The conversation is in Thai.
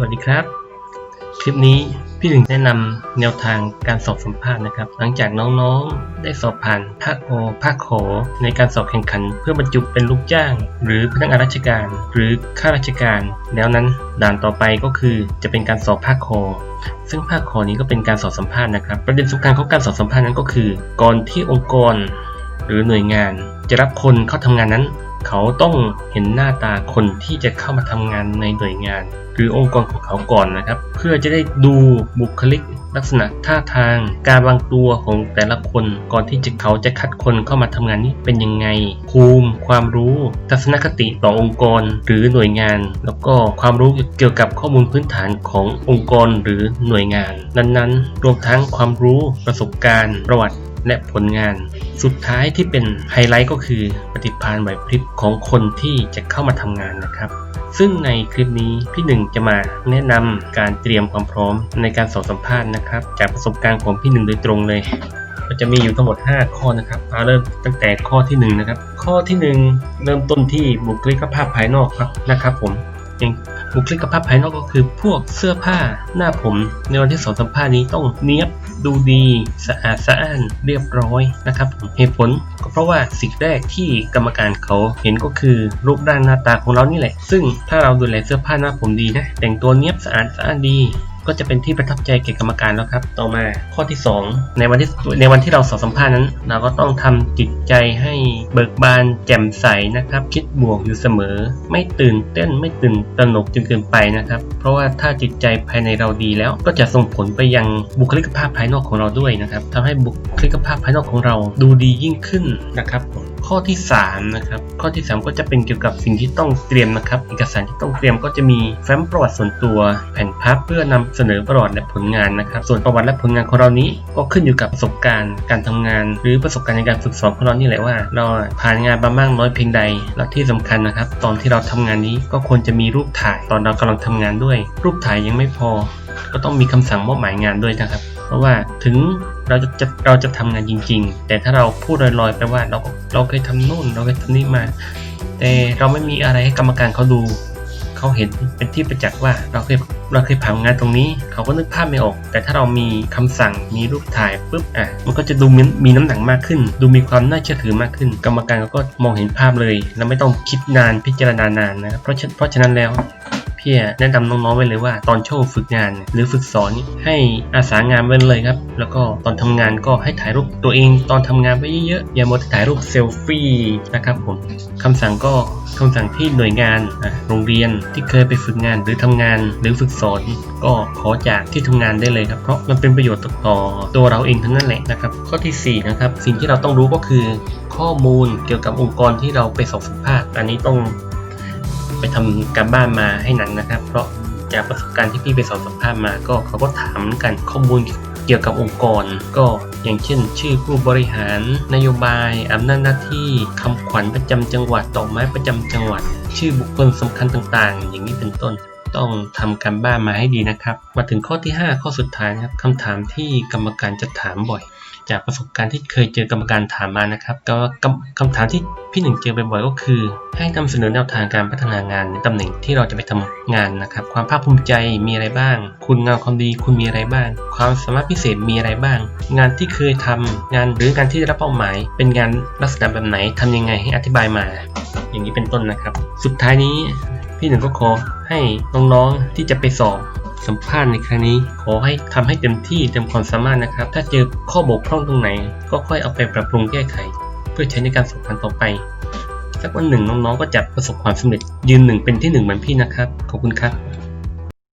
สวัสดีครับ คลิปนี้พี่ถึงแนะนำแนวทางการสอบสัมภาษณ์นะครับ หลังจากน้องๆ ได้สอบผ่านภาคโอภาคขอในการสอบแข่งขัน เพื่อบรรจุเป็นลูกจ้าง หรือพนักงานราชการ หรือข้าราชการ แล้วนั้นด่านต่อไปก็คือจะเป็นการสอบภาคคอซึ่งภาคคอนี้ก็เป็นการสอบสัมภาษณ์นะครับ ประเด็นสำคัญของการสอบสัมภาษณ์นั้นก็คือ ก่อนที่องค์กร หรือหน่วยงาน จะรับคนเข้าทำงานนั้น เขาต้องเห็นหน้าตาคนที่จะเข้ามาทำงานในหน่วยงาน หรือองค์กรของเขาก่อนนะครับ เพื่อจะได้ดูบุคลิกลักษณะท่าทางการวางตัวของแต่ละคนก่อนที่จะเขาจะคัดคนเข้ามาทำงานนี้เป็นยังไง ภูมิความรู้ ทัศนคติต่อองค์กรหรือหน่วยงาน แล้วก็ความรู้เกี่ยวกับข้อมูลพื้นฐานขององค์กรหรือหน่วยงาน นั้นๆ รวมทั้งความรู้ประสบการณ์ ประวัติ และผลงาน สุดท้ายที่เป็นไฮไลท์ก็คือปฏิภาณไหวพริบของคนที่จะเข้ามาทำงานนะครับซึ่งในคลิปนี้พี่หนึ่งจะมาแนะนำการเตรียมความพร้อมในการสอบสัมภาษณ์นะครับ จากประสบการณ์ของพี่หนึ่งโดยตรงเลยก็จะมีอยู่ทั้งหมด 5 ข้อนะครับเอาเริ่มตั้งแต่ข้อที่ 1 นะครับ ข้อที่ 1 เริ่มต้นที่บุคลิกภาพภายนอกครับนะครับผม อย่างบุคลิกภาพภายนอกก็คือพวกเสื้อผ้าหน้าผมในวันที่สอบสัมภาษณ์นี้ต้องเนี้ยบดูดีสะอาดสะอ้านเรียบร้อยนะครับเหตุผลก็เพราะว่าสิ่งแรกที่กรรมการเขาเห็นก็คือรูปร่างหน้าตาของเรานี่แหละ ซึ่งถ้าเราดูแลเสื้อผ้าหน้าผมดีนะแต่งตัวเนี้ยบสะอาดสะอ้านดี ก็จะเป็นที่ประทับใจแก่กรรมการแล้วครับ ต่อมาข้อที่ 2 ในวันที่ในวันที่เราสอบสัมภาษณ์นั้น เราก็ต้องทำจิตใจให้เบิกบานแจ่มใสนะครับ คิดบวกอยู่เสมอ ไม่ตื่นเต้นไม่ตื่นตระหนกจนเกินไปนะครับ เพราะว่าถ้าจิตใจภายในเราดีแล้ว ก็จะส่งผลไปยังบุคลิกภาพภายนอกของเราด้วยนะครับทำให้บุคลิกภาพภายนอกของเราดูดียิ่งขึ้นนะครับ ข้อที่3นะครับข้อที่ 3 ก็จะเป็นเกี่ยวกับสิ่งที่ต้องเตรียมนะครับ เอกสารที่ต้องเตรียมก็จะมีแฟ้มประวัติส่วนตัว แผ่นพับเพื่อนำเสนอประวัติและผลงานนะครับ ส่วนประวัติและผลงานของเรานี้ก็ขึ้นอยู่กับประสบการณ์การทำงาน หรือประสบการณ์ในการฝึกสอนของเรานี่แหละว่า เราผ่านงานมามากน้อยเพียงใด และที่สำคัญนะครับ ตอนที่เราทำงานนี้ก็ควรจะมีรูปถ่าย ตอนเรากำลังทำงานด้วย รูปถ่ายยังไม่พอ ก็ต้องมีคำสั่งมอบหมายงานด้วยนะครับ เพราะว่าถึง เราจะจะเราจะทำงานจริง ๆ แต่ถ้าเราพูดลอยๆไปว่าเราเราเคยทำนู่นเราเคยทำนี่มา แต่เราไม่มีอะไรให้กรรมการเขาดู เขาเห็นเป็นที่ประจักษ์ว่าเราเคยเราเคยผ่านงานตรงนี้ เขาก็นึกภาพไม่ออก แต่ถ้าเรามีคำสั่งมีรูปถ่ายปุ๊บอะมันก็จะดูมีมีน้ำหนักมากขึ้น ดูมีความน่าเชื่อถือมากขึ้น กรรมการเขาก็มองเห็นภาพเลย แล้วไม่ต้องคิดนานพิจารณานานนะครับเพราะเพราะฉะนั้นแล้ว พี่แนะนำน้องๆไว้เลยว่าตอนโชวงฝึกงาน หรือฝึกสอนให้อาสางานไว้เลยครับ แล้วก็ตอนทำงานก็ให้ถ่ายรูปตัวเอง ตอนทำงานไว้เยอะๆอย่ามัวถ่ายรูปเซลฟี่นะครับผมคำสั่งก็คำสั่งที่หน่วยงานโรงเรียนที่เคยไปฝึกงานหรือทำงานหรือฝึกสอน ก็ขอจากที่ทำงานได้เลยครับเพราะมันเป็นประโยชน์ต่อตัวเราเองทั้งนั้นแหละนะครับ ข้อที่สี่นะครับสิ่งที่เราต้องรู้ก็คือข้อมูลเกี่ยวกับองค์กรที่เราไปสอบสัมภาษณ์อันนี้ต้อง ไปทำการบ้านมาให้หนักนะครับ เพราะจากประสบการณ์ที่พี่ไปสอบสัมภาษณ์มา ก็เขาก็ถามกันข้อมูลเกี่ยวกับองค์กร ก็อย่างเช่น ชื่อผู้บริหาร นโยบายอำนาจหน้าที่คำขวัญประจำจังหวัดดอกไม้ประจำจังหวัด ชื่อบุคคลสำคัญต่างๆ อย่างนี้เป็นต้นต้องทำการบ้านมาให้ดีนะครับ มาถึงข้อที่ 5 ข้อสุดท้ายนะครับคำถามที่กรรมการจะถามบ่อย จากประสบการณ์ที่เคยเจอกรรมการถามมานะครับก็คำถามที่พี่หนึ่งเจอบ่อยๆก็คือ ให้นำเสนอแนวทางการพัฒนางานในตำแหน่งที่เราจะไปทำงานนะครับ ความภาคภูมิใจมีอะไรบ้าง คุณงามความดีคุณมีอะไรบ้าง ความสามารถพิเศษมีอะไรบ้าง งานที่เคยทำงานหรืองานที่ได้รับเป้าหมาย เป็นงานลักษณะแบบไหนทำยังไงให้อธิบายมา อย่างนี้เป็นต้นนะครับ สุดท้ายนี้พี่หนึ่งก็ขอให้น้องๆที่จะไปสอบ สัมภาษณ์ในครั้งนี้ ขอให้ทำให้เต็มที่เต็มความสามารถนะครับ ถ้าเจอข้อบกพร่องตรงไหน ก็ค่อยเอาไปปรับปรุงแก้ไข เพื่อใช้ในการสอบครั้งต่อไปสักวันหนึ่งน้องๆก็จะประสบความสำเร็จยืนหนึ่งเป็นที่หนึ่งเหมือนพี่นะครับ ขอบคุณครับ